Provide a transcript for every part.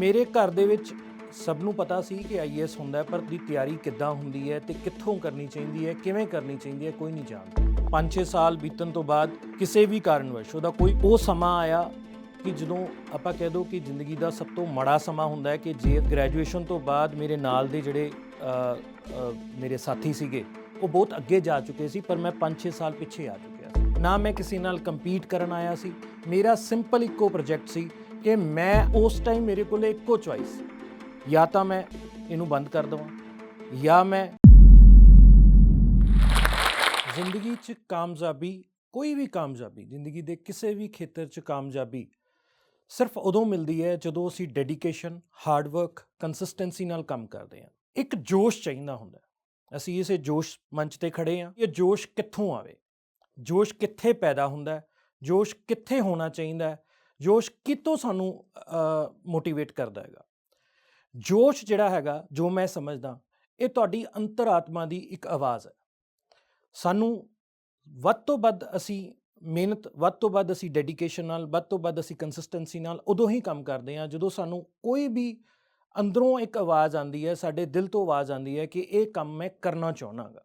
ਮੇਰੇ ਘਰ ਦੇ ਵਿੱਚ ਸਭ ਨੂੰ ਪਤਾ ਸੀ ਕਿ ਆਈਐਸ ਹੁੰਦਾ ਪਰ ਦੀ ਤਿਆਰੀ ਕਿੱਦਾਂ ਹੁੰਦੀ ਹੈ ਤੇ ਕਿੱਥੋਂ ਕਰਨੀ ਚਾਹੀਦੀ ਹੈ, ਕਿਵੇਂ ਕਰਨੀ ਚਾਹੀਦੀ ਹੈ, ਕੋਈ ਨਹੀਂ ਜਾਣਦਾ। 5-6 ਸਾਲ ਬੀਤਣ ਤੋਂ ਬਾਅਦ ਕਿਸੇ ਵੀ ਕਾਰਨਵਸ਼ ਉਹਦਾ ਕੋਈ ਉਹ ਸਮਾਂ ਆਇਆ ਕਿ ਜਦੋਂ ਆਪਾਂ ਕਹਿ ਦੋ ਕਿ ਜ਼ਿੰਦਗੀ ਦਾ ਸਭ ਤੋਂ ਮਾੜਾ ਸਮਾਂ ਹੁੰਦਾ ਹੈ ਕਿ ਜੇ ਗ੍ਰੈਜੂਏਸ਼ਨ ਤੋਂ ਬਾਅਦ ਮੇਰੇ ਨਾਲ ਦੇ ਜਿਹੜੇ ਮੇਰੇ ਸਾਥੀ ਸੀਗੇ, ਉਹ ਬਹੁਤ ਅੱਗੇ ਜਾ ਚੁੱਕੇ ਸੀ, ਪਰ ਮੈਂ 5-6 ਸਾਲ ਪਿੱਛੇ ਆ ਚੁੱਕਿਆ ਸੀ। ਨਾ ਮੈਂ ਕਿਸੇ ਨਾਲ ਕੰਪੀਟ ਕਰਨ ਆਇਆ ਸੀ। ਮੇਰਾ ਸਿੰਪਲ ਇੱਕੋ ਪ੍ਰੋਜੈਕਟ ਸੀ ਕਿ ਮੈਂ ਉਸ ਟਾਈਮ ਮੇਰੇ ਕੋਲ ਇੱਕੋ ਚੁਆਇਸ ਜਾਂ ਤਾਂ ਮੈਂ ਇਹਨੂੰ ਬੰਦ ਕਰ ਦਵਾਂ, ਜਾਂ ਮੈਂ ਜ਼ਿੰਦਗੀ 'ਚ ਕਾਮਯਾਬੀ, ਕੋਈ ਵੀ ਕਾਮਯਾਬੀ, ਜ਼ਿੰਦਗੀ ਦੇ ਕਿਸੇ ਵੀ ਖੇਤਰ 'ਚ ਕਾਮਯਾਬੀ ਸਿਰਫ ਉਦੋਂ ਮਿਲਦੀ ਹੈ ਜਦੋਂ ਅਸੀਂ ਡੈਡੀਕੇਸ਼ਨ ਹਾਰਡ ਵਰਕ ਕੰਸਿਸਟੈਂਸੀ ਨਾਲ ਕੰਮ ਕਰਦੇ ਹਾਂ। ਇੱਕ ਜੋਸ਼ ਚਾਹੀਦਾ ਹੁੰਦਾ ਅਸੀਂ ਇਸੇ ਜੋਸ਼ ਮੰਚ ਤੇ ਖੜੇ ਹਾਂ ਇਹ ਜੋਸ਼ ਕਿੱਥੋਂ ਆਵੇ? ਜੋਸ਼ ਕਿੱਥੇ ਪੈਦਾ ਹੁੰਦਾ ਜੋਸ਼ ਕਿੱਥੇ ਹੋਣਾ ਚਾਹੀਦਾ ਜੋਸ਼ ਕਿੱਥੋਂ ਸਾਨੂੰ ਮੋਟੀਵੇਟ ਕਰਦਾ ਹੈਗਾ? ਜੋਸ਼ ਜਿਹੜਾ ਹੈਗਾ, ਜੋ ਮੈਂ ਸਮਝਦਾ, ਇਹ ਤੁਹਾਡੀ ਅੰਤਰਾਤਮਾ ਦੀ ਇੱਕ ਆਵਾਜ਼ ਹੈ। ਸਾਨੂੰ ਵੱਧ ਤੋਂ ਵੱਧ ਅਸੀਂ ਮਿਹਨਤ, ਵੱਧ ਤੋਂ ਵੱਧ ਅਸੀਂ ਡੈਡੀਕੇਸ਼ਨ ਨਾਲ, ਵੱਧ ਤੋਂ ਵੱਧ ਅਸੀਂ ਕੰਸਿਸਟੈਂਸੀ ਨਾਲ ਉਦੋਂ ਹੀ ਕੰਮ ਕਰਦੇ ਹਾਂ, ਜਦੋਂ ਸਾਨੂੰ ਕੋਈ ਵੀ ਅੰਦਰੋਂ ਇੱਕ ਆਵਾਜ਼ ਆਉਂਦੀ ਹੈ, ਸਾਡੇ ਦਿਲ ਤੋਂ ਆਵਾਜ਼ ਆਉਂਦੀ ਹੈ ਕਿ ਇਹ ਕੰਮ ਮੈਂ ਕਰਨਾ ਚਾਹਨਾਗਾ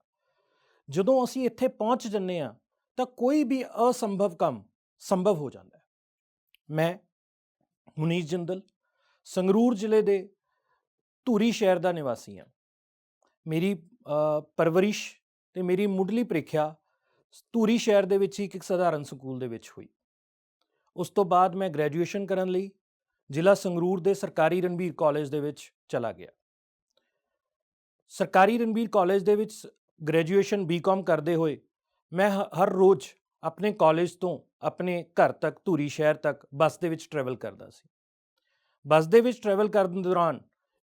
ਜਦੋਂ ਅਸੀਂ ਇੱਥੇ ਪਹੁੰਚ ਜੰਨੇ ਆ ਤਾਂ ਕੋਈ ਵੀ ਅਸੰਭਵ ਕੰਮ ਸੰਭਵ ਹੋ ਜਾਂਦਾ ਹੈ। ਮੈਂ ਮੁਨੀਸ਼ ਜਿੰਦਲ, ਸੰਗਰੂਰ ਜ਼ਿਲ੍ਹੇ ਦੇ ਧੂਰੀ ਸ਼ਹਿਰ ਦਾ ਨਿਵਾਸੀ ਹਾਂ। ਮੇਰੀ ਪਰਵਰਿਸ਼ ਤੇ ਮੇਰੀ ਮੁੱਢਲੀ ਪ੍ਰੀਖਿਆ ਧੂਰੀ ਸ਼ਹਿਰ ਦੇ ਵਿੱਚ ਹੀ ਇੱਕ ਸਧਾਰਨ ਸਕੂਲ ਦੇ ਵਿੱਚ ਹੋਈ। ਉਸ ਤੋਂ ਬਾਅਦ ਮੈਂ ਗ੍ਰੈਜੂਏਸ਼ਨ ਕਰਨ ਲਈ ਜ਼ਿਲ੍ਹਾ ਸੰਗਰੂਰ ਦੇ ਸਰਕਾਰੀ ਰਣਬੀਰ ਕਾਲਜ ਦੇ ਵਿੱਚ ਚਲਾ ਗਿਆ। ਸਰਕਾਰੀ ਰਣਬੀਰ ਕਾਲਜ ਦੇ ਵਿੱਚ ਗ੍ਰੈਜੂਏਸ਼ਨ ਬੀਕਾਮ ਕਰਦੇ ਹੋਏ ਮੈਂ ਹ- ਹਰ ਰੋਜ਼ ਆਪਣੇ ਕਾਲਜ ਤੋਂ ਆਪਣੇ ਘਰ ਤੱਕ, ਧੂਰੀ ਸ਼ਹਿਰ ਤੱਕ ਬੱਸ ਦੇ ਵਿੱਚ ਟਰੈਵਲ ਕਰਦਾ ਸੀ। ਬੱਸ ਦੇ ਵਿੱਚ ਟਰੈਵਲ ਕਰਨ ਦੌਰਾਨ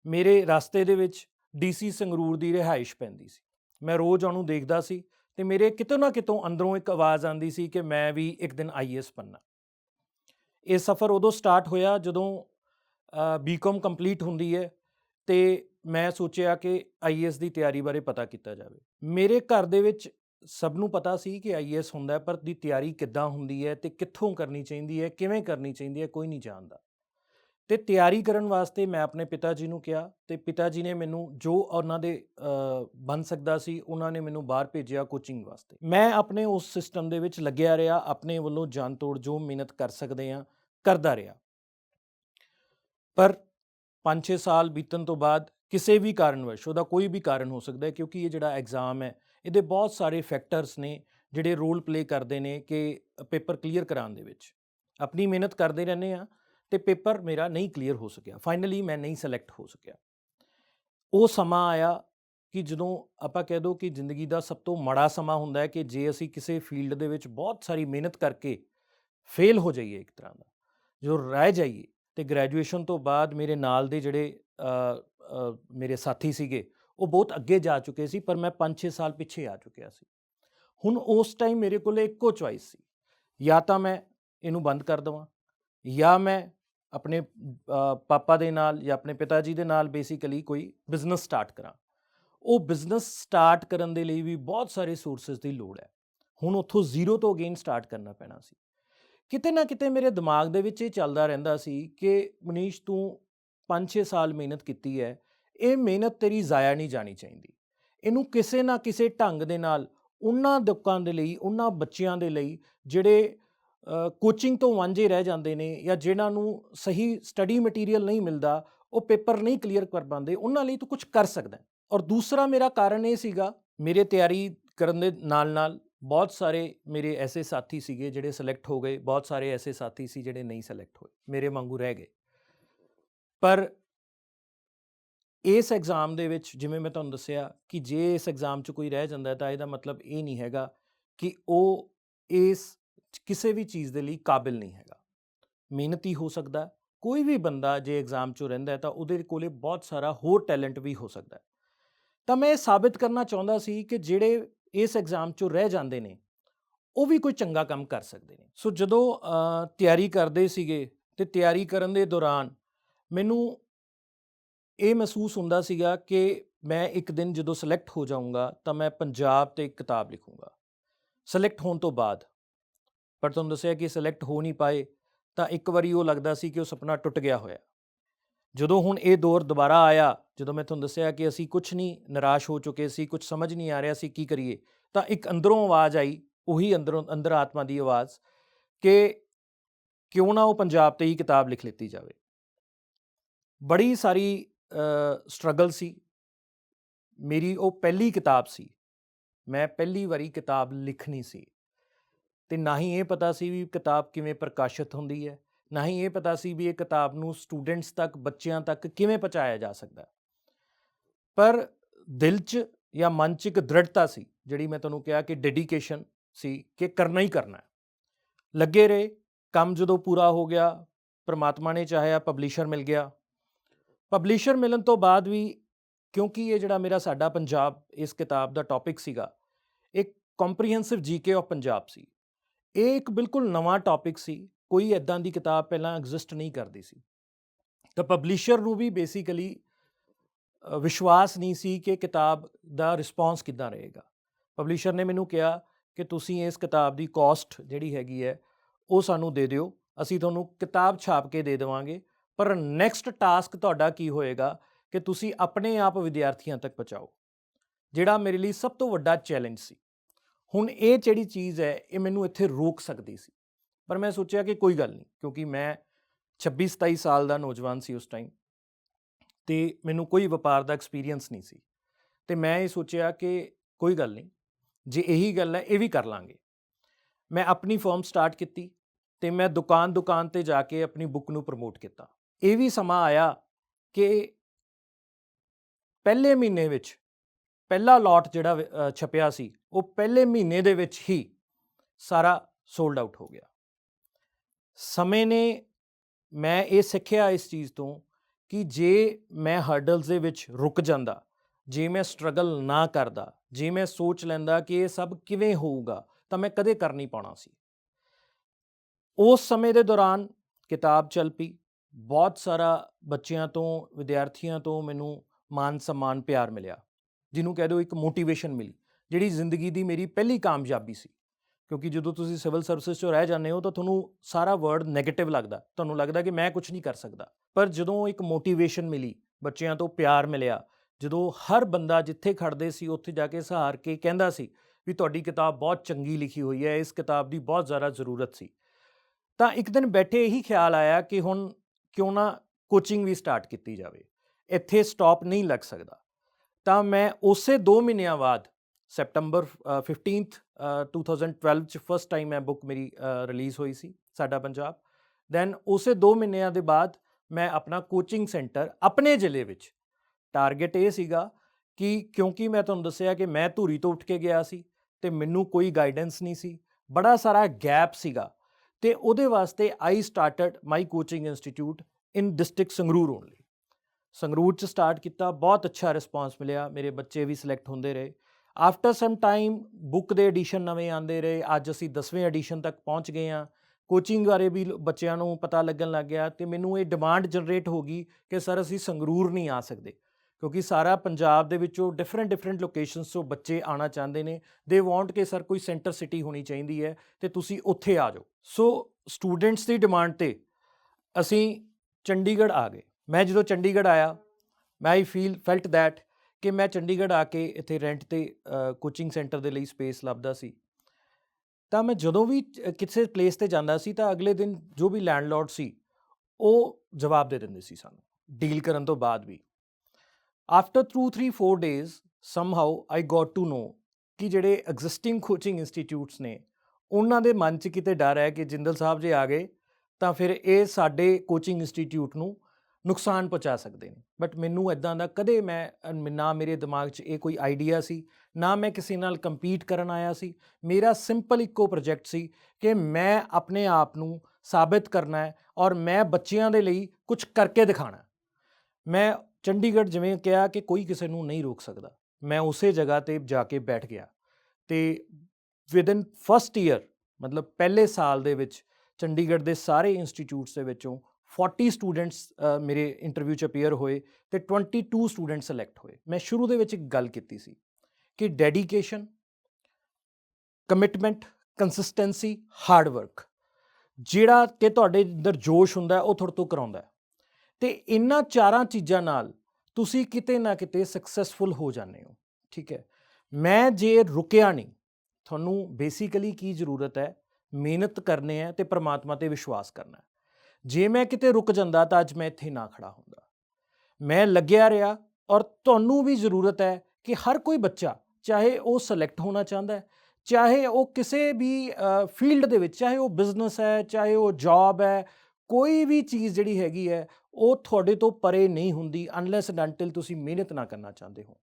ਮੇਰੇ ਰਸਤੇ ਦੇ ਵਿੱਚ ਡੀਸੀ ਸੰਗਰੂਰ ਦੀ ਰਿਹਾਇਸ਼ ਪੈਂਦੀ ਸੀ। ਮੈਂ ਰੋਜ਼ ਉਹਨੂੰ ਦੇਖਦਾ ਸੀ ਤੇ ਮੇਰੇ ਕਿਤੋਂ ਨਾ ਕਿਤੋਂ ਅੰਦਰੋਂ ਇੱਕ ਆਵਾਜ਼ ਆਉਂਦੀ ਸੀ ਕਿ ਮੈਂ ਵੀ ਇੱਕ ਦਿਨ ਆਈਐਸ ਬਣਨਾ। ਇਹ ਸਫ਼ਰ ਉਦੋਂ ਸਟਾਰਟ ਹੋਇਆ ਜਦੋਂ ਬੀਕਾਮ ਕੰਪਲੀਟ ਹੁੰਦੀ ਹੈ ਤੇ ਮੈਂ ਸੋਚਿਆ ਕਿ ਆਈਐਸ ਦੀ ਤਿਆਰੀ ਬਾਰੇ ਪਤਾ ਕੀਤਾ ਜਾਵੇ। ਮੇਰੇ ਘਰ ਦੇ ਵਿੱਚ ਸਭ ਨੂੰ ਪਤਾ ਸੀ ਕਿ ਆਈਐਸ ਹੁੰਦਾ ਪਰ ਦੀ ਤਿਆਰੀ ਕਿੱਦਾਂ ਹੁੰਦੀ ਹੈ ਤੇ ਕਿੱਥੋਂ ਕਰਨੀ ਚਾਹੀਦੀ ਹੈ, ਕਿਵੇਂ ਕਰਨੀ ਚਾਹੀਦੀ ਹੈ, ਕੋਈ ਨਹੀਂ ਜਾਣਦਾ। ਤੇ ਤਿਆਰੀ ਕਰਨ ਵਾਸਤੇ ਮੈਂ ਆਪਣੇ ਪਿਤਾ ਜੀ ਨੂੰ ਕਿਹਾ ਤੇ ਪਿਤਾ ਜੀ ਨੇ ਮੈਨੂੰ ਜੋ ਉਹਨਾਂ ਦੇ ਬਣ ਸਕਦਾ ਸੀ, ਉਹਨਾਂ ਨੇ ਮੈਨੂੰ ਬਾਹਰ ਭੇਜਿਆ ਕੋਚਿੰਗ ਵਾਸਤੇ। ਮੈਂ ਆਪਣੇ ਉਸ ਸਿਸਟਮ ਦੇ ਵਿੱਚ ਲੱਗਿਆ ਰਿਹਾ, ਆਪਣੇ ਵੱਲੋਂ ਜਾਨ ਤੋੜ ਜੋ ਮਿਹਨਤ ਕਰ ਸਕਦੇ ਆ ਕਰਦਾ ਰਿਹਾ। ਪਰ 5-6 ਸਾਲ ਬੀਤਣ ਤੋਂ ਬਾਅਦ ਕਿਸੇ ਵੀ ਕਾਰਨਵਸ਼, ਉਹਦਾ ਕੋਈ ਵੀ ਕਾਰਨ ਹੋ ਸਕਦਾ ਹੈ, ਕਿਉਂਕਿ ਇਹ ਜਿਹੜਾ ਐਗਜ਼ਾਮ ਹੈ ਇਹਦੇ ਬਹੁਤ ਸਾਰੇ ਫੈਕਟਰਸ ਨੇ ਜਿਹੜੇ ਰੋਲ ਪਲੇ ਕਰਦੇ ਨੇ ਕਿ ਪੇਪਰ ਕਲੀਅਰ ਕਰਾਉਣ ਦੇ ਵਿੱਚ। ਆਪਣੀ ਮਿਹਨਤ ਕਰਦੇ ਰਹਿੰਦੇ ਆ ਤੇ ਪੇਪਰ ਮੇਰਾ ਨਹੀਂ ਕਲੀਅਰ ਹੋ ਸਕਿਆ। ਫਾਈਨਲੀ ਮੈਂ ਨਹੀਂ ਸਿਲੈਕਟ ਹੋ ਸਕਿਆ। ਉਹ ਸਮਾਂ ਆਇਆ ਕਿ ਜਦੋਂ ਆਪਾਂ ਕਹਿ ਦੋ ਕਿ ਜ਼ਿੰਦਗੀ ਦਾ ਸਭ ਤੋਂ ਮਾੜਾ ਸਮਾਂ ਹੁੰਦਾ ਹੈ ਕਿ ਜੇ ਅਸੀਂ ਕਿਸੇ ਫੀਲਡ ਦੇ ਵਿੱਚ ਬਹੁਤ ਸਾਰੀ ਮਿਹਨਤ ਕਰਕੇ ਫੇਲ ਹੋ ਜਾਈਏ ਇੱਕ ਤਰ੍ਹਾਂ ਦਾ ਜੋ ਰਹਿ ਜਾਈਏ ਤੇ ਗ੍ਰੈਜੂਏਸ਼ਨ ਤੋਂ ਬਾਅਦ ਮੇਰੇ ਨਾਲ ਦੇ ਜਿਹੜੇ ਮੇਰੇ ਸਾਥੀ ਸੀਗੇ ਉਹ ਬਹੁਤ ਅੱਗੇ ਜਾ ਚੁੱਕੇ ਸੀ, ਪਰ ਮੈਂ 5-6 ਸਾਲ ਪਿੱਛੇ ਆ ਚੁੱਕਿਆ ਸੀ। ਹੁਣ ਉਸ ਟਾਈਮ ਮੇਰੇ ਕੋਲ ਇੱਕੋ ਚੁਆਇਸ ਸੀ। ਜਾਂ ਤਾਂ ਮੈਂ ਇਹਨੂੰ ਬੰਦ ਕਰ ਦਵਾਂ, ਜਾਂ ਮੈਂ ਆਪਣੇ ਪਾਪਾ ਦੇ ਨਾਲ ਜਾਂ ਆਪਣੇ ਪਿਤਾ ਜੀ ਦੇ ਨਾਲ ਬੇਸਿਕਲੀ ਕੋਈ ਬਿਜ਼ਨਸ ਸਟਾਰਟ ਕਰਾਂ। ਉਹ ਬਿਜ਼ਨਸ ਸਟਾਰਟ ਕਰਨ ਦੇ ਲਈ ਵੀ ਬਹੁਤ ਸਾਰੇ ਸੋਰਸਸ ਦੀ ਲੋੜ ਹੈ। ਹੁਣ ਉੱਥੋਂ ਜ਼ੀਰੋ ਤੋਂ ਅਗੇਨ ਸਟਾਰਟ ਕਰਨਾ ਪੈਣਾ ਸੀ। ਕਿਤੇ ਨਾ ਕਿਤੇ ਮੇਰੇ ਦਿਮਾਗ ਦੇ ਵਿੱਚ ਇਹ ਚੱਲਦਾ ਰਹਿੰਦਾ ਸੀ ਕਿ ਮਨੀਸ਼ ਤੂੰ 5-6 ਸਾਲ ਮਿਹਨਤ ਕੀਤੀ ਹੈ ਇਹ ਮਿਹਨਤ ਤੇਰੀ ਜ਼ਾਇਆ ਨਹੀਂ ਜਾਣੀ ਚਾਹੀਦੀ। ਇਹਨੂੰ ਕਿਸੇ ਨਾ ਕਿਸੇ ਢੰਗ ਦੇ ਨਾਲ, ਉਹਨਾਂ ਲੋਕਾਂ ਦੇ ਲਈ, ਉਹਨਾਂ ਬੱਚਿਆਂ ਦੇ ਲਈ, ਜਿਹੜੇ ਕੋਚਿੰਗ ਤੋਂ ਵਾਂਝੇ ਰਹਿ ਜਾਂਦੇ ਨੇ ਜਾਂ ਜਿਨ੍ਹਾਂ ਨੂੰ ਸਹੀ ਸਟੱਡੀ ਮਟੀਰੀਅਲ ਨਹੀਂ ਮਿਲਦਾ, ਉਹ ਪੇਪਰ ਨਹੀਂ ਕਲੀਅਰ ਕਰ ਪਾਉਂਦੇ, ਉਹਨਾਂ ਲਈ ਤੂੰ ਕੁਝ ਕਰ ਸਕਦਾ ਔਰ ਦੂਸਰਾ ਮੇਰਾ ਕਾਰਨ ਇਹ ਸੀਗਾ, ਮੇਰੇ ਤਿਆਰੀ ਕਰਨ ਦੇ ਨਾਲ ਨਾਲ ਬਹੁਤ ਸਾਰੇ ਮੇਰੇ ਐਸੇ ਸਾਥੀ ਸੀਗੇ ਜਿਹੜੇ ਸਿਲੈਕਟ ਹੋ ਗਏ, ਬਹੁਤ ਸਾਰੇ ਐਸੇ ਸਾਥੀ ਸੀ ਜਿਹੜੇ ਨਹੀਂ ਸਿਲੈਕਟ ਹੋਏ, ਮੇਰੇ ਵਾਂਗੂ ਰਹਿ ਗਏ। ਪਰ ਇਸ ਐਗਜ਼ਾਮ ਦੇ ਵਿੱਚ ਜਿਵੇਂ ਮੈਂ ਤੁਹਾਨੂੰ ਦੱਸਿਆ ਕਿ ਜੇ ਇਸ ਐਗਜ਼ਾਮ 'ਚ ਕੋਈ ਰਹਿ ਜਾਂਦਾ ਤਾਂ ਇਹਦਾ ਮਤਲਬ ਇਹ ਨਹੀਂ ਹੈਗਾ ਕਿ ਉਹ ਇਸ ਕਿਸੇ ਵੀ ਚੀਜ਼ ਦੇ ਲਈ ਕਾਬਿਲ ਨਹੀਂ ਹੈਗਾ। ਮਿਹਨਤੀ ਹੋ ਸਕਦਾ ਕੋਈ ਵੀ ਬੰਦਾ ਜੇ ਐਗਜ਼ਾਮ 'ਚੋਂ ਰਹਿੰਦਾ ਤਾਂ ਉਹਦੇ ਕੋਲੇ ਬਹੁਤ ਸਾਰਾ ਹੋਰ ਟੈਲੈਂਟ ਵੀ ਹੋ ਸਕਦਾ ਤਾਂ ਮੈਂ ਇਹ ਸਾਬਿਤ ਕਰਨਾ ਚਾਹੁੰਦਾ ਸੀ ਕਿ ਜਿਹੜੇ ਇਸ ਐਗਜ਼ਾਮ 'ਚੋਂ ਰਹਿ ਜਾਂਦੇ ਨੇ, ਉਹ ਵੀ ਕੋਈ ਚੰਗਾ ਕੰਮ ਕਰ ਸਕਦੇ ਨੇ। ਸੋ ਜਦੋਂ ਤਿਆਰੀ ਕਰਦੇ ਸੀਗੇ ਤੇ ਤਿਆਰੀ ਕਰਨ ਦੇ ਦੌਰਾਨ ਮੈਨੂੰ ਇਹ ਮਹਿਸੂਸ ਹੁੰਦਾ ਸੀਗਾ ਕਿ ਮੈਂ ਇੱਕ ਦਿਨ ਜਦੋਂ ਸਿਲੈਕਟ ਹੋ ਜਾਊਂਗਾ ਤਾਂ ਮੈਂ ਪੰਜਾਬ ਤੇ ਇੱਕ ਕਿਤਾਬ ਲਿਖੂੰਗਾ। ਸਿਲੈਕਟ ਹੋਣ ਤੋਂ ਬਾਅਦ। ਪਰ ਤੁਹਾਨੂੰ ਦੱਸਿਆ ਕਿ ਸਿਲੈਕਟ ਹੋ ਨਹੀਂ ਪਾਏ ਤਾਂ ਇੱਕ ਵਾਰੀ ਉਹ ਲੱਗਦਾ ਸੀ ਕਿ ਉਹ ਸੁਪਨਾ ਟੁੱਟ ਗਿਆ ਹੋਇਆ। ਜਦੋਂ ਹੁਣ ਇਹ ਦੌਰ ਦੁਬਾਰਾ ਆਇਆ, ਜਦੋਂ ਮੈਂ ਤੁਹਾਨੂੰ ਦੱਸਿਆ ਕਿ ਅਸੀਂ ਕੁਝ ਨਹੀਂ ਨਿਰਾਸ਼ ਹੋ ਚੁੱਕੇ ਸੀ ਕੁਝ ਸਮਝ ਨਹੀਂ ਆ ਰਿਹਾ ਸੀ ਕੀ ਕਰੀਏ, ਤਾਂ ਇੱਕ ਅੰਦਰੋਂ ਆਵਾਜ਼ ਆਈ, ਉਹੀ ਅੰਦਰੋਂ, ਅੰਦਰ ਆਤਮਾ ਦੀ ਆਵਾਜ਼ ਕਿ ਕਿਉਂ ਨਾ ਉਹ ਪੰਜਾਬ ਤੇ ਹੀ ਕਿਤਾਬ ਲਿਖ ਲਿੱਤੀ ਜਾਵੇ। ਬੜੀ ਸਾਰੀ ਸਟਰਗਲ ਸੀ। ਮੇਰੀ ਉਹ ਪਹਿਲੀ ਕਿਤਾਬ ਸੀ। ਮੈਂ ਪਹਿਲੀ ਵਾਰੀ ਕਿਤਾਬ ਲਿਖਣੀ ਸੀ। ਤੇ ਨਾ ਹੀ ਇਹ ਪਤਾ ਸੀ ਵੀ ਕਿਤਾਬ ਕਿਵੇਂ ਪ੍ਰਕਾਸ਼ਿਤ ਹੁੰਦੀ ਹੈ, ਨਾ ਹੀ ਇਹ ਪਤਾ ਸੀ ਵੀ ਇਹ ਕਿਤਾਬ ਨੂੰ ਸਟੂਡੈਂਟਸ ਤੱਕ, ਬੱਚਿਆਂ ਤੱਕ ਕਿਵੇਂ ਪਹੁੰਚਾਇਆ ਜਾ ਸਕਦਾ। ਪਰ ਦਿਲ 'ਚ ਜਾਂ ਮਨ 'ਚ ਇੱਕ ਦ੍ਰਿੜਤਾ ਸੀ, ਜਿਹੜੀ ਮੈਂ ਤੁਹਾਨੂੰ ਕਿਹਾ ਕਿ ਡੈਡੀਕੇਸ਼ਨ ਸੀ ਕਿ ਕਰਨਾ ਹੀ ਕਰਨਾ ਲੱਗੇ ਰਹੇ, ਕੰਮ ਜਦੋਂ ਪੂਰਾ ਹੋ ਗਿਆ, ਪ੍ਰਮਾਤਮਾ ਨੇ ਚਾਹਿਆ ਪਬਲਿਸ਼ਰ ਮਿਲ ਗਿਆ। ਪਬਲਿਸ਼ਰ ਮਿਲਣ ਤੋਂ ਬਾਅਦ ਵੀ ਕਿਉਂਕਿ ਇਹ ਜਿਹੜਾ ਮੇਰਾ ਸਾਡਾ ਪੰਜਾਬ, ਇਸ ਕਿਤਾਬ ਦਾ ਟੌਪਿਕ ਸੀਗਾ, ਇੱਕ comprehensive G K of Punjab ਸੀ। ਇਹ ਇੱਕ ਬਿਲਕੁਲ ਨਵਾਂ ਟੌਪਿਕ ਸੀ, ਕੋਈ ਐਦਾਂ ਦੀ ਕਿਤਾਬ ਪਹਿਲਾਂ ਐਗਜ਼ਿਸਟ ਨਹੀਂ ਕਰਦੀ ਸੀ। ਤਾਂ ਪਬਲਿਸ਼ਰ ਨੂੰ ਵੀ ਬੇਸਿਕਲੀ ਵਿਸ਼ਵਾਸ ਨਹੀਂ ਸੀ ਕਿ ਕਿਤਾਬ ਦਾ ਰਿਸਪੌਂਸ ਕਿੱਦਾਂ ਰਹੇਗਾ। ਪਬਲਿਸ਼ਰ ਨੇ ਮੈਨੂੰ ਕਿਹਾ ਕਿ ਤੁਸੀਂ ਇਸ ਕਿਤਾਬ ਦੀ ਕਾਸਟ ਜਿਹੜੀ ਹੈਗੀ ਹੈ, ਉਹ ਸਾਨੂੰ ਦੇ ਦਿਓ, ਅਸੀਂ ਤੁਹਾਨੂੰ ਕਿਤਾਬ ਛਾਪ ਕੇ ਦੇ ਦੇਵਾਂਗੇ ਪਰ ਨੈਕਸਟ ਟਾਸਕ ਤੁਹਾਡਾ ਕੀ ਹੋਏਗਾ ਕਿ ਤੁਸੀਂ ਆਪਣੇ ਆਪ ਵਿਦਿਆਰਥੀਆਂ ਤੱਕ ਪਹੁੰਚਾਓ, ਜਿਹੜਾ ਮੇਰੇ ਲਈ ਸਭ ਤੋਂ ਵੱਡਾ ਚੈਲੰਜ ਸੀ। ਹੁਣ ਇਹ ਜਿਹੜੀ ਚੀਜ਼ ਹੈ, ਇਹ ਮੈਨੂੰ ਇੱਥੇ ਰੋਕ ਸਕਦੀ ਸੀ। ਪਰ ਮੈਂ ਸੋਚਿਆ ਕਿ ਕੋਈ ਗੱਲ ਨਹੀਂ, ਕਿਉਂਕਿ ਮੈਂ 26 27 ਸਾਲ ਦਾ ਨੌਜਵਾਨ ਸੀ ਉਸ ਟਾਈਮ ਤੇ ਮੈਨੂੰ ਕੋਈ ਵਪਾਰ ਦਾ ਐਕਸਪੀਰੀਅੰਸ ਨਹੀਂ ਸੀ। ਤੇ ਮੈਂ ਇਹ ਸੋਚਿਆ ਕਿ ਕੋਈ ਗੱਲ ਨਹੀਂ, ਜੇ ਇਹੀ ਗੱਲ ਹੈ, ਇਹ ਵੀ ਕਰ ਲਾਂਗੇ। ਮੈਂ ਆਪਣੀ ਫਰਮ ਸਟਾਰਟ ਕੀਤੀ ਤੇ ਮੈਂ ਦੁਕਾਨ ਦੁਕਾਨ ਤੇ ਜਾ ਕੇ ਆਪਣੀ ਬੁੱਕ ਨੂੰ ਪ੍ਰਮੋਟ ਕੀਤਾ। ਇਹ ਵੀ ਸਮਾਂ ਆਇਆ ਕਿ ਪਹਿਲੇ ਮਹੀਨੇ ਵਿੱਚ ਪਹਿਲਾ ਲੋਟ ਜਿਹੜਾ ਛਪਿਆ ਸੀ, ਉਹ ਪਹਿਲੇ ਮਹੀਨੇ ਦੇ ਵਿੱਚ ਹੀ ਸਾਰਾ ਸੋਲਡ ਆਊਟ ਹੋ ਗਿਆ। ਸਮੇਂ ਨੇ ਮੈਂ ਇਹ ਸਿੱਖਿਆ ਇਸ ਚੀਜ਼ ਤੋਂ ਕਿ ਜੇ ਮੈਂ ਹਰਡਲਸ ਦੇ ਵਿੱਚ ਰੁਕ ਜਾਂਦਾ, ਜੇ ਮੈਂ ਸਟਰਗਲ ਨਾ ਕਰਦਾ, ਜੇ ਮੈਂ ਸੋਚ ਲੈਂਦਾ ਕਿ ਇਹ ਸਭ ਕਿਵੇਂ ਹੋਊਗਾ, ਤਾਂ ਮੈਂ ਕਦੇ ਕਰ ਨਹੀਂ ਪਾਉਣਾ ਸੀ। ਉਸ ਸਮੇਂ ਦੇ ਦੌਰਾਨ ਕਿਤਾਬ ਚੱਲ ਪਈ ਬਹੁਤ ਸਾਰਾ ਬੱਚਿਆਂ ਤੋਂ, ਵਿਦਿਆਰਥੀਆਂ ਤੋਂ ਮੈਨੂੰ ਮਾਨ ਸਨਮਾਨ ਪਿਆਰ ਮਿਲਿਆ, ਜਿਹਨੂੰ ਕਹਿ ਦਿਓ ਇੱਕ ਮੋਟੀਵੇਸ਼ਨ ਮਿਲੀ, ਜਿਹੜੀ ਜ਼ਿੰਦਗੀ ਦੀ ਮੇਰੀ ਪਹਿਲੀ ਕਾਮਯਾਬੀ ਸੀ। ਕਿਉਂਕਿ ਜਦੋਂ ਤੁਸੀਂ ਸਿਵਲ ਸਰਵਿਸ 'ਚ ਰਹਿ ਜਾਂਦੇ ਹੋ ਤਾਂ ਤੁਹਾਨੂੰ ਸਾਰਾ ਵਰਡ 네ਗੇਟਿਵ ਲੱਗਦਾ, ਤੁਹਾਨੂੰ ਲੱਗਦਾ ਕਿ ਮੈਂ ਕੁਝ ਨਹੀਂ ਕਰ ਸਕਦਾ। ਪਰ ਜਦੋਂ ਇੱਕ ਮੋਟੀਵੇਸ਼ਨ ਮਿਲੀ, ਬੱਚਿਆਂ ਤੋਂ ਪਿਆਰ ਮਿਲਿਆ, ਜਦੋਂ ਹਰ ਬੰਦਾ ਜਿੱਥੇ ਖੜਦੇ ਸੀ, ਉੱਥੇ ਜਾ ਕੇ ਸਹਾਰ ਕੇ ਕਹਿੰਦਾ ਸੀ ਵੀ ਤੁਹਾਡੀ ਕਿਤਾਬ ਬਹੁਤ ਚੰਗੀ ਲਿਖੀ ਹੋਈ ਹੈ, ਇਸ ਕਿਤਾਬ ਦੀ ਬਹੁਤ ਜ਼ਿਆਦਾ ਜ਼ਰੂਰਤ ਸੀ। ਤਾਂ ਇੱਕ ਦਿਨ ਬੈਠੇ ਇਹੀ ਖਿਆਲ ਆਇਆ ਕਿ ਹੁਣ ਕਿਉਂ ਨਾ ਕੋਚਿੰਗ ਵੀ ਸਟਾਰਟ ਕੀਤੀ ਜਾਵੇ। ਇੱਥੇ ਸਟਾਪ ਨਹੀਂ ਲੱਗ ਸਕਦਾ। ਤਾਂ ਮੈਂ ਉਸੇ 2 ਮਹੀਨਿਆਂ ਬਾਅਦ ਸੈਪਟੈਂਬਰ 15th ਅ, 2012 ਚ ਫਸਟ ਟਾਈਮ ਮੈਂ ਬੁੱਕ ਮੇਰੀ ਰਿਲੀਜ਼ ਹੋਈ ਸੀ ਸਾਡਾ ਪੰਜਾਬ। ਦੈਨ ਉਸੇ 2 ਮਹੀਨਿਆਂ ਦੇ ਬਾਅਦ ਮੈਂ ਆਪਣਾ ਕੋਚਿੰਗ ਸੈਂਟਰ ਆਪਣੇ ਜ਼ਿਲ੍ਹੇ ਵਿੱਚ ਟਾਰਗੇਟ ਇਹ ਸੀਗਾ ਕਿ ਕਿਉਂਕਿ ਮੈਂ ਤੁਹਾਨੂੰ ਦੱਸਿਆ ਕਿ ਮੈਂ ਧੂਰੀ ਤੋਂ ਉੱਠ ਕੇ ਗਿਆ ਸੀ ਤੇ ਮੈਨੂੰ ਕੋਈ ਗਾਈਡੈਂਸ ਨਹੀਂ ਸੀ। ਬੜਾ ਸਾਰਾ ਗੈਪ ਸੀਗਾ। ਤੇ ਉਹਦੇ ਵਾਸਤੇ I started my coaching institute in district Sangrur only Sangrur ਚ ਸਟਾਰਟ ਕੀਤਾ, ਬਹੁਤ ਅੱਛਾ ਰਿਸਪਾਂਸ ਮਿਲਿਆ, ਮੇਰੇ ਬੱਚੇ ਵੀ ਸਿਲੈਕਟ ਹੁੰਦੇ ਰਹੇ। ਆਫਟਰ ਸਮ ਟਾਈਮ ਬੁੱਕ ਦੇ ਐਡੀਸ਼ਨ ਨਵੇਂ ਆਉਂਦੇ ਰਹੇ, ਅੱਜ ਅਸੀਂ 10ਵੇਂ ਐਡੀਸ਼ਨ ਤੱਕ ਪਹੁੰਚ ਗਏ ਹਾਂ। ਕੋਚਿੰਗ ਬਾਰੇ ਵੀ ਬੱਚਿਆਂ ਨੂੰ ਪਤਾ ਲੱਗਣ ਲੱਗ ਗਿਆ ਤੇ ਮੈਨੂੰ ਇਹ ਡਿਮਾਂਡ ਜਨਰੇਟ ਹੋ ਗਈ ਕਿ ਸਰ ਅਸੀਂ ਸੰਗਰੂਰ ਨਹੀਂ ਆ ਸਕਦੇ। ਕਿਉਂਕਿ ਸਾਰਾ ਪੰਜਾਬ ਦੇ ਵਿੱਚੋਂ ਡਿਫਰੈਂਟ ਡਿਫਰੈਂਟ ਲੋਕੇਸ਼ਨਸ ਤੋਂ ਬੱਚੇ ਆਣਾ ਚਾਹੁੰਦੇ ਨੇ। ਦੇ ਵਾਂਟ ਕਿ ਸਰ ਕੋਈ ਸੈਂਟਰ ਸਿਟੀ ਹੋਣੀ ਚਾਹੀਦੀ ਹੈ ਤੇ ਤੁਸੀਂ ਉੱਥੇ ਆ ਜਾਓ। ਸੋ ਸਟੂਡੈਂਟਸ ਦੀ ਡਿਮਾਂਡ ਤੇ ਅਸੀਂ ਚੰਡੀਗੜ੍ਹ ਆ ਗਏ। ਮੈਂ ਜਦੋਂ ਚੰਡੀਗੜ੍ਹ ਆਇਆ, ਮੈਂ ਆਈ ਫੀਲ ਫੈਲਟ ਥੈਟ ਕਿ ਮੈਂ ਚੰਡੀਗੜ੍ਹ ਆ ਕੇ ਇੱਥੇ ਰੈਂਟ ਤੇ ਕੋਚਿੰਗ ਸੈਂਟਰ ਦੇ ਲਈ ਸਪੇਸ ਲੱਭਦਾ ਸੀ। ਤਾਂ ਮੈਂ ਜਦੋਂ ਵੀ ਕਿਸੇ ਪਲੇਸ ਤੇ ਜਾਂਦਾ ਸੀ ਤਾਂ ਅਗਲੇ ਦਿਨ ਜੋ ਵੀ ਲੈਂਡਲੋਰਡ ਸੀ, ਉਹ ਜਵਾਬ ਦੇ ਦਿੰਦੇ ਸੀ ਸਾਨੂੰ। ਡੀਲ ਕਰਨ ਤੋਂ ਬਾਅਦ ਵੀ। After 2 3 4 days somehow I got to know ਕਿ ਜਿਹੜੇ ਐਗਜ਼ਿਸਟਿੰਗ ਕੋਚਿੰਗ ਇੰਸਟੀਚਿਊਟਸ ਨੇ ਉਹਨਾਂ ਦੇ ਮਨ 'ਚ ਕਿਤੇ ਡਰ ਹੈ ਕਿ ਜਿੰਦਲ ਸਾਹਿਬ ਜੇ ਆ ਗਏ ਤਾਂ ਫਿਰ ਇਹ ਸਾਡੇ ਕੋਚਿੰਗ ਇੰਸਟੀਚਿਊਟ ਨੂੰ ਨੁਕਸਾਨ ਪਹੁੰਚਾ ਸਕਦੇ ਨੇ ਬਟ ਮੈਨੂੰ ਇਦਾਂ ਦਾ ਕਦੇ ਮੈਂ ਨਾ ਮੇਰੇ ਦਿਮਾਗ 'ਚ ਇਹ ਕੋਈ ਆਈਡੀਆ ਸੀ ਨਾ ਮੈਂ ਕਿਸੇ ਨਾਲ ਕੰਪੀਟ ਕਰਨ ਆਇਆ ਸੀ ਮੇਰਾ ਸਿੰਪਲ ਇੱਕੋ ਪ੍ਰੋਜੈਕਟ ਸੀ ਕਿ ਮੈਂ ਆਪਣੇ ਆਪ ਨੂੰ ਸਾਬਿਤ ਕਰਨਾ ਹੈ ਔਰ ਮੈਂ ਬੱਚਿਆਂ ਦੇ ਲਈ ਕੁਝ ਕਰਕੇ ਦਿਖਾਣਾ ਮੈਂ ਚੰਡੀਗੜ੍ਹ ਜਿਵੇਂ ਕਿਹਾ ਕਿ ਕੋਈ ਕਿਸੇ ਨੂੰ ਨਹੀਂ ਰੋਕ ਸਕਦਾ। ਮੈਂ ਉਸੇ ਜਗ੍ਹਾ ਤੇ ਜਾ ਕੇ ਬੈਠ ਗਿਆ। ਤੇ ਵਿਦਨ ਫਸਟ ਈਅਰ ਮਤਲਬ ਪਹਿਲੇ ਸਾਲ ਦੇ ਵਿੱਚ ਚੰਡੀਗੜ੍ਹ ਦੇ ਸਾਰੇ ਇੰਸਟੀਚਿਊਟਸ ਦੇ ਵਿੱਚੋਂ 40 ਸਟੂਡੈਂਟਸ ਮੇਰੇ ਇੰਟਰਵਿਊ 'ਚ ਅਪੀਅਰ ਹੋਏ ਤੇ 22 ਸਟੂਡੈਂਟ ਸਿਲੈਕਟ ਹੋਏ। ਮੈਂ ਸ਼ੁਰੂ ਦੇ ਵਿੱਚ ਇੱਕ ਗੱਲ ਕੀਤੀ ਸੀ ਕਿ dedication commitment consistency hard work ਜਿਹੜਾ ਕਿ ਤੁਹਾਡੇ ਅੰਦਰ ਜੋਸ਼ ਹੁੰਦਾ, ਉਹ ਤੁਹਾਡੇ ਤੋਂ ਕਰਾਉਂਦਾ। ਤੇ ਇਹਨਾਂ ਚਾਰਾਂ ਚੀਜ਼ਾਂ ਨਾਲ ਤੁਸੀਂ ਕਿਤੇ ਨਾ ਕਿਤੇ ਸਕਸੈਸਫੁਲ ਹੋ ਜਾਂਦੇ ਹੋ, ਠੀਕ ਹੈ। ਮੈਂ ਜੇ ਰੁਕਿਆ ਨਹੀਂ, ਤੁਹਾਨੂੰ ਬੇਸਿਕਲੀ ਕੀ ਜ਼ਰੂਰਤ ਹੈ? ਮਿਹਨਤ ਕਰਨੀ ਹੈ ਤੇ ਪ੍ਰਮਾਤਮਾ ਤੇ ਵਿਸ਼ਵਾਸ ਕਰਨਾ ਹੈ। ਜੇ ਮੈਂ ਕਿਤੇ ਰੁਕ ਜਾਂਦਾ ਤਾਂ ਅੱਜ ਮੈਂ ਇੱਥੇ ਨਾ ਖੜਾ ਹੁੰਦਾ। ਮੈਂ ਲੱਗਿਆ ਰਿਹਾ ਔਰ ਤੁਹਾਨੂੰ ਵੀ ਜ਼ਰੂਰਤ ਹੈ ਕਿ ਹਰ ਕੋਈ ਬੱਚਾ, ਚਾਹੇ ਉਹ ਸਿਲੈਕਟ ਹੋਣਾ ਚਾਹੁੰਦਾ ਹੈ, ਚਾਹੇ ਉਹ ਕਿਸੇ ਵੀ ਫੀਲਡ ਦੇ ਵਿੱਚ, ਚਾਹੇ ਉਹ ਬਿਜ਼ਨਸ ਹੈ, ਚਾਹੇ ਉਹ ਜੌਬ ਹੈ ਕੋਈ ਵੀ ਚੀਜ਼ ਜਿਹੜੀ ਹੈਗੀ ਹੈ, ਉਹ ਤੁਹਾਡੇ ਤੋਂ ਪਰੇ ਨਹੀਂ ਹੁੰਦੀ ਅਨਲੈਸ ਐਂਡ ਤੁਸੀਂ ਮਿਹਨਤ ਨਾ ਕਰਨਾ ਚਾਹੁੰਦੇ ਹੋ।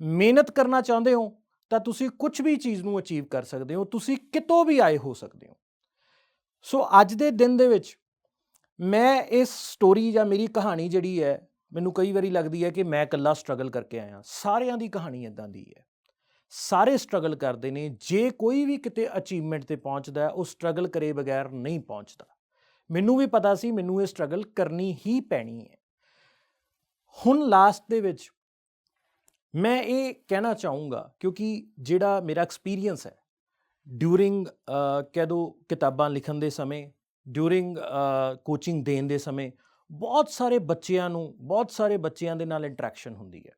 ਮਿਹਨਤ ਕਰਨਾ ਚਾਹੁੰਦੇ ਹੋ, ਤਾਂ ਤੁਸੀਂ ਕੁਝ ਵੀ ਚੀਜ਼ ਨੂੰ ਅਚੀਵ ਕਰ ਸਕਦੇ ਹੋ, ਤੁਸੀਂ ਕਿਤੋਂ ਵੀ ਆਏ ਹੋ ਸਕਦੇ ਹੋ। ਸੋ ਅੱਜ ਦੇ ਦਿਨ ਦੇ ਵਿੱਚ ਮੈਂ ਇਸ ਸਟੋਰੀ ਜਾਂ ਮੇਰੀ ਕਹਾਣੀ ਜਿਹੜੀ ਹੈ, ਮੈਨੂੰ ਕਈ ਵਾਰੀ ਲੱਗਦੀ ਹੈ ਕਿ ਮੈਂ ਇਕੱਲਾ ਸਟਰਗਲ ਕਰਕੇ ਆਇਆ। ਸਾਰਿਆਂ ਦੀ ਕਹਾਣੀ ਇਦਾਂ ਦੀ ਹੈ। ਸਾਰੇ ਸਟਰਗਲ ਕਰਦੇ ਨੇ, ਜੇ ਕੋਈ ਵੀ ਕਿਤੇ ਅਚੀਵਮੈਂਟ ਤੇ ਪਹੁੰਚਦਾ ਉਹ ਸਟਰਗਲ ਕਰੇ ਬਗੈਰ ਨਹੀਂ ਪਹੁੰਚਦਾ। ਮੈਨੂੰ ਵੀ ਪਤਾ ਸੀ ਮੈਨੂੰ ਇਹ ਸਟਰਗਲ ਕਰਨੀ ਹੀ ਪੈਣੀ ਹੈ। ਹੁਣ ਲਾਸਟ ਦੇ ਵਿੱਚ ਮੈਂ ਇਹ ਕਹਿਣਾ ਚਾਹੂੰਗਾ ਕਿਉਂਕਿ ਜਿਹੜਾ ਮੇਰਾ ਐਕਸਪੀਰੀਅੰਸ ਹੈ ਡਿਊਰਿੰਗ ਕਹਿ ਦੋ ਕਿਤਾਬਾਂ ਲਿਖਣ ਦੇ ਸਮੇਂ ਡਿਊਰਿੰਗ ਕੋਚਿੰਗ ਦੇਣ ਦੇ ਸਮੇਂ ਬਹੁਤ ਸਾਰੇ ਬੱਚਿਆਂ ਨੂੰ, ਬਹੁਤ ਸਾਰੇ ਬੱਚਿਆਂ ਦੇ ਨਾਲ ਇੰਟਰੈਕਸ਼ਨ ਹੁੰਦੀ ਹੈ।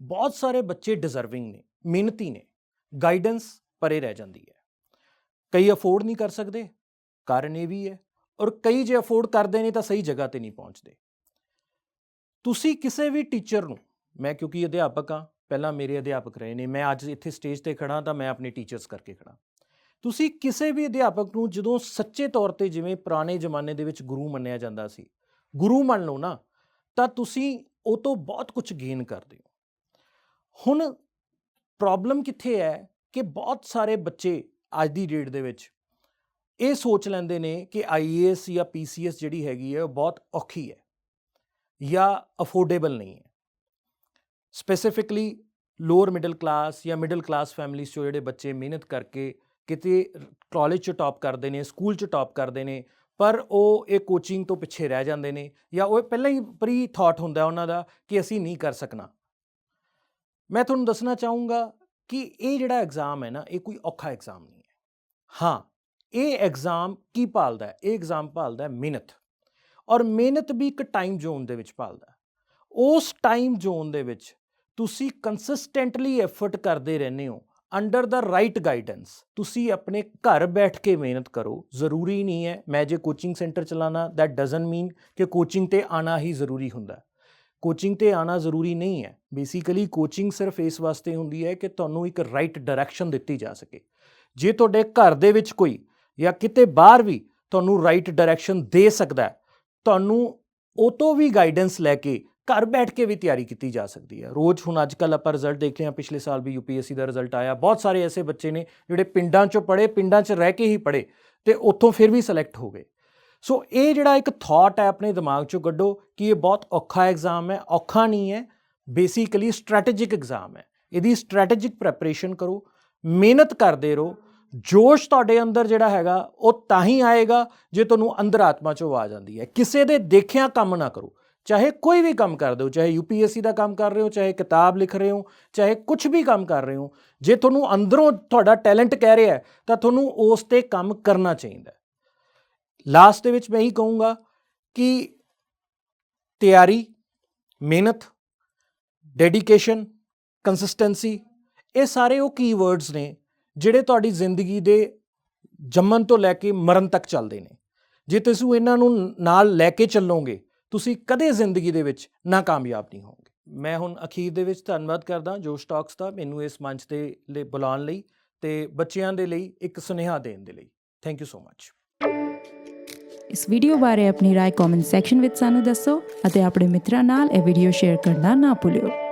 ਬਹੁਤ ਸਾਰੇ ਬੱਚੇ ਡਿਜ਼ਰਵਿੰਗ ਨੇ, ਮਿਹਨਤੀ ਨੇ ਗਾਈਡੈਂਸ ਪਰੇ ਰਹਿ ਜਾਂਦੀ ਹੈ। ਕਈ ਅਫੋਰਡ ਨਹੀਂ ਕਰ ਸਕਦੇ, ਕਾਰਨ ਇਹ ਵੀ ਹੈ ਔਰ ਕਈ ਜੇ ਅਫੋਰਡ ਕਰਦੇ ਨੇ ਤਾਂ ਸਹੀ ਜਗ੍ਹਾ ਤੇ ਨਹੀਂ ਪਹੁੰਚਦੇ। ਤੁਸੀਂ ਕਿਸੇ ਵੀ ਟੀਚਰ ਨੂੰ, ਮੈਂ ਕਿਉਂਕਿ ਅਧਿਆਪਕ ਹਾਂ, ਪਹਿਲਾਂ ਮੇਰੇ ਅਧਿਆਪਕ ਰਹੇ ਨੇ, ਮੈਂ ਅੱਜ ਇੱਥੇ ਸਟੇਜ ਤੇ ਖੜਾ ਤਾਂ ਮੈਂ ਆਪਣੇ ਟੀਚਰਸ ਕਰਕੇ ਖੜਾ ਤੁਸੀਂ ਕਿਸੇ ਵੀ ਅਧਿਆਪਕ ਨੂੰ ਜਦੋਂ ਸੱਚੇ ਤੌਰ ਤੇ ਜਿਵੇਂ ਪੁਰਾਣੇ ਜ਼ਮਾਨੇ ਦੇ ਵਿੱਚ ਗੁਰੂ ਮੰਨਿਆ ਜਾਂਦਾ ਸੀ, ਗੁਰੂ ਮੰਨ ਲਓ ਨਾ, ਤਾਂ ਤੁਸੀਂ ਉਹ ਤੋਂ ਬਹੁਤ ਕੁਝ ਗੇਨ ਕਰਦੇ ਹੋ। ਹੁਣ ਪ੍ਰੋਬਲਮ ਕਿੱਥੇ ਹੈ ਕਿ ਬਹੁਤ ਸਾਰੇ ਬੱਚੇ ਅੱਜ ਦੀ ਡੇਟ ਦੇ ਵਿੱਚ ਇਹ ਸੋਚ ਲੈਂਦੇ ਨੇ ਕਿ ਆਈਏਐਸ ਜਾਂ ਪੀਸੀਐਸ ਜਿਹੜੀ ਹੈਗੀ ਹੈ, ਉਹ ਬਹੁਤ ਔਖੀ ਹੈ ਜਾਂ ਅਫੋਰਡੇਬਲ ਨਹੀਂ ਹੈ। ਸਪੈਸੀਫਿਕਲੀ ਲੋਅਰ ਮਿਡਲ ਕਲਾਸ ਜਾਂ ਮਿਡਲ ਕਲਾਸ ਫੈਮਿਲੀਜ਼ ਚੋਂ ਜਿਹੜੇ ਬੱਚੇ ਮਿਹਨਤ ਕਰਕੇ ਕਿਤੇ ਕਾਲਜ ਚ ਟਾਪ ਕਰਦੇ ਨੇ, ਸਕੂਲ ਚ ਟਾਪ ਕਰਦੇ ਨੇ, ਪਰ ਉਹ ਇਹ ਕੋਚਿੰਗ ਤੋਂ ਪਿੱਛੇ ਰਹਿ ਜਾਂਦੇ ਨੇ ਜਾਂ ਉਹ ਪਹਿਲਾਂ ਹੀ ਪ੍ਰੀ ਥਾਟ ਹੁੰਦਾ ਉਹਨਾਂ ਦਾ ਕਿ ਅਸੀਂ ਨਹੀਂ ਕਰ ਸਕਣਾ। ਮੈਂ ਤੁਹਾਨੂੰ ਦੱਸਣਾ ਚਾਹੂੰਗਾ ਕਿ ਇਹ ਜਿਹੜਾ ਐਗਜ਼ਾਮ ਹੈ ਨਾ, ਇਹ ਕੋਈ ਔਖਾ ਐਗਜ਼ਾਮ ਨਹੀਂ ਹੈ। ਹਾਂ ਇਹ ਐਗਜ਼ਾਮ ਕੀ ਭਾਲਦਾ ਹੈ? ਇਹ ਐਗਜ਼ਾਮ ਭਾਲਦਾ ਹੈ ਮਿਹਨਤ। ਔਰ ਮਿਹਨਤ ਵੀ ਇੱਕ ਟਾਈਮ ਜ਼ੋਨ ਦੇ ਵਿੱਚ ਭਾਲਦਾ ਉਸ ਟਾਈਮ ਜ਼ੋਨ ਦੇ ਵਿੱਚ ਤੁਸੀਂ ਕੰਸਿਸਟੈਂਟਲੀ ਐਫਰਟ ਕਰਦੇ ਰਹਿੰਦੇ ਹੋ ਅੰਡਰ ਦਾ ਰਾਈਟ ਗਾਈਡੈਂਸ ਤੁਸੀਂ ਆਪਣੇ ਘਰ ਬੈਠ ਕੇ ਮਿਹਨਤ ਕਰੋ। ਜ਼ਰੂਰੀ ਨਹੀਂ ਹੈ, ਮੈਂ ਜੇ ਕੋਚਿੰਗ ਸੈਂਟਰ ਚਲਾਣਾ ਦੈਟ ਡਸਨਟ ਮੀਨ ਕਿ ਕੋਚਿੰਗ ਤੇ ਆਣਾ ਹੀ ਜ਼ਰੂਰੀ ਹੁੰਦਾ ਕੋਚਿੰਗ ਤੇ ਆਣਾ ਜ਼ਰੂਰੀ ਨਹੀਂ ਹੈ। ਬੇਸਿਕਲੀ ਕੋਚਿੰਗ ਸਿਰਫ ਇਸ ਵਾਸਤੇ ਹੁੰਦੀ ਹੈ ਕਿ ਤੁਹਾਨੂੰ ਇੱਕ ਰਾਈਟ ਡਾਇਰੈਕਸ਼ਨ ਦਿੱਤੀ ਜਾ ਸਕੇ। ਜੇ ਤੁਹਾਡੇ ਘਰ ਦੇ ਵਿੱਚ ਕੋਈ ਜਾਂ ਕਿਤੇ ਬਾਹਰ ਵੀ ਤੁਹਾਨੂੰ ਰਾਈਟ ਡਾਇਰੈਕਸ਼ਨ ਦੇ ਸਕਦਾ ਹੈ, ਤੁਹਾਨੂੰ ਉਹ ਤੋਂ ਵੀ ਗਾਈਡੈਂਸ ਲੈ ਕੇ ਘਰ ਬੈਠ ਕੇ ਵੀ ਤਿਆਰੀ ਕੀਤੀ ਜਾ ਸਕਦੀ ਹੈ। ਰੋਜ਼ ਹੁਣ ਅੱਜ ਕੱਲ ਆਪਾਂ ਰਿਜ਼ਲਟ ਦੇਖ ਰਹੇ ਹਾਂ ਪਿਛਲੇ ਸਾਲ ਵੀ ਯੂਪੀਐਸਸੀ ਦਾ ਰਿਜ਼ਲਟ ਆਇਆ, ਬਹੁਤ ਸਾਰੇ ਐਸੇ ਬੱਚੇ ਨੇ ਜਿਹੜੇ ਪਿੰਡਾਂ 'ਚੋਂ ਪੜ੍ਹੇ, ਪਿੰਡਾਂ 'ਚ ਰਹਿ ਕੇ ਹੀ ਪੜ੍ਹੇ ਤੇ ਉੱਥੋਂ ਫਿਰ ਵੀ ਸਿਲੈਕਟ ਹੋ ਗਏ। ਸੋ ਇਹ ਜਿਹੜਾ ਇੱਕ ਥਾਟ ਹੈ ਆਪਣੇ ਦਿਮਾਗ 'ਚੋਂ ਕੱਢੋ ਕਿ ਇਹ ਬਹੁਤ ਔਖਾ ਐਗਜ਼ਾਮ ਹੈ, ਔਖਾ ਨਹੀਂ ਹੈ ਬੇਸਿਕਲੀ ਸਟ੍ਰੈਟੇਜਿਕ ਐਗਜ਼ਾਮ ਹੈ। ਇਹਦੀ ਸਟ੍ਰੈਟੇਜਿਕ ਪ੍ਰੈਪਰੇਸ਼ਨ ਕਰੋ, ਮਿਹਨਤ ਕਰਦੇ ਰਹੋ ਜੋਸ਼ ਤੁਹਾਡੇ ਅੰਦਰ ਜਿਹੜਾ ਹੈਗਾ, ਉਹ ਤਾਂ ਹੀ ਆਏਗਾ ਜੇ ਤੁਹਾਨੂੰ ਅੰਦਰ ਆਤਮਾ 'ਚੋਂ ਆਵਾਜ਼ ਆਉਂਦੀ ਹੈ। ਕਿਸੇ ਦੇ ਦੇਖਿਆ ਕੰਮ ਨਾ ਕਰੋ। ਚਾਹੇ ਕੋਈ ਵੀ ਕੰਮ ਕਰਦੇ ਹੋ ਚਾਹੇ ਯੂਪੀਐਸਸੀ ਦਾ ਕੰਮ ਕਰ ਰਹੇ ਹੋ, ਚਾਹੇ ਕਿਤਾਬ ਲਿਖ ਰਹੇ ਹੋ, ਚਾਹੇ ਕੁਝ ਵੀ ਕੰਮ ਕਰ ਰਹੇ ਹੋ, ਜੇ ਤੁਹਾਨੂੰ ਅੰਦਰੋਂ ਤੁਹਾਡਾ ਟੈਲੈਂਟ ਕਹਿ ਰਿਹਾ ਤਾਂ ਤੁਹਾਨੂੰ ਉਸ ਤੇ ਕੰਮ ਕਰਨਾ ਚਾਹੀਦਾ ਲਾਸਟ ਦੇ ਵਿੱਚ ਮੈਂ ਇਹੀ ਕਹੂੰਗਾ ਕਿ ਤਿਆਰੀ, ਮਿਹਨਤ, ਡੈਡੀਕੇਸ਼ਨ, ਕੰਸਿਸਟੈਂਸੀ, ਇਹ ਸਾਰੇ ਉਹ ਕੀਵਰਡਸ ਨੇ ਜਿਹੜੇ ਤੁਹਾਡੀ ਜ਼ਿੰਦਗੀ ਦੇ ਜੰਮਣ ਤੋਂ ਲੈ ਕੇ ਮਰਨ ਤੱਕ ਚੱਲਦੇ ਨੇ ਜੇ ਤੁਸੀਂ ਇਹਨਾਂ ਨੂੰ ਨਾਲ ਲੈ ਕੇ ਚੱਲੋਗੇ ਤੁਸੀਂ ਕਦੇ ਜ਼ਿੰਦਗੀ ਦੇ ਵਿੱਚ ਨਾਕਾਮਯਾਬ ਨਹੀਂ ਹੋਵੋਗੇ ਮੈਂ ਹੁਣ ਅਖੀਰ ਦੇ ਵਿੱਚ ਧੰਨਵਾਦ ਕਰਦਾ ਜੋ ਸਟਾਕਸ ਦਾ ਮੈਨੂੰ ਇਸ ਮੰਚ ਤੇ ਲਈ ਬੁਲਾਉਣ ਲਈ ਤੇ ਬੱਚਿਆਂ ਦੇ ਲਈ ਇੱਕ ਸੁਨੇਹਾ ਦੇਣ ਦੇ ਲਈ ਥੈਂਕ ਯੂ ਸੋ ਮੱਚ ਇਸ ਵੀਡੀਓ ਬਾਰੇ ਆਪਣੀ رائے ਕਮੈਂਟ ਸੈਕਸ਼ਨ ਵਿੱਚ ਸਾਨੂੰ ਦੱਸੋ ਅਤੇ ਆਪਣੇ ਮਿੱਤਰਾਂ ਨਾਲ ਇਹ ਵੀਡੀਓ ਸ਼ੇਅਰ ਕਰਨਾ ਨਾ ਭੁੱਲਿਓ